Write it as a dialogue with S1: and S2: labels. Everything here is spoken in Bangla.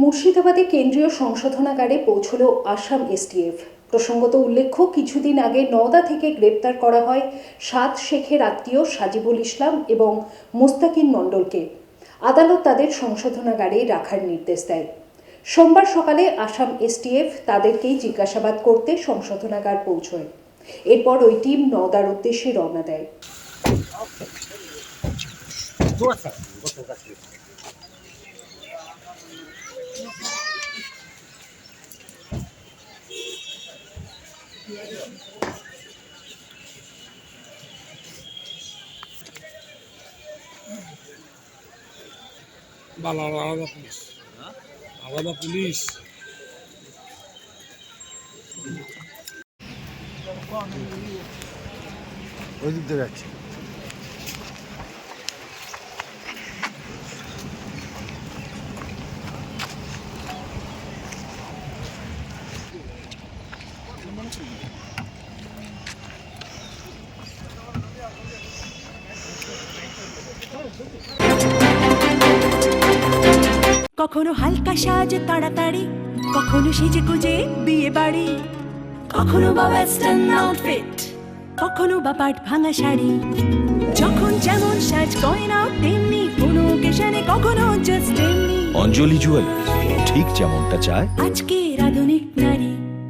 S1: মুর্শিদাবাদে কেন্দ্রীয় সংশোধনাগারে পৌঁছল আসাম এসটিএফ। প্রসঙ্গত উল্লেখ্য, কিছুদিন আগে নওদা থেকে গ্রেপ্তার করা হয় সাত শেখের আত্মীয় সাজিবুল ইসলাম এবং মুস্তাকিন মণ্ডলকে। আদালত তাদের সংশোধনাগারে রাখার নির্দেশ দেয়। সোমবার সকালে আসাম এসটিএফ তাদেরকেই জিজ্ঞাসাবাদ করতে সংশোধনাগার পৌঁছয়। এরপর ওই টিম নওদার উদ্দেশ্যে রওনা দেয়।
S2: বালা আলাদা পুলিশ আলাদা পুলিশ
S3: ওই দিক দিয়ে যাচ্ছে
S4: কখনো হালকা সাজ তাড়াতাড়ি কখনো সেজে গুজে বিয়ে বাড়ি। কখনো বা ওয়েস্টার্ন আউটফিট কখনো বা পাট ভাঙা শাড়ি। যখন যেমন সাজ গয়না তেমনি কোনো ওকেশনে কখনো জাস্ট এমনি
S5: অঞ্জলি জুয়েলার্স ঠিক যেমনটা চায়।
S4: আজকের আধুনিক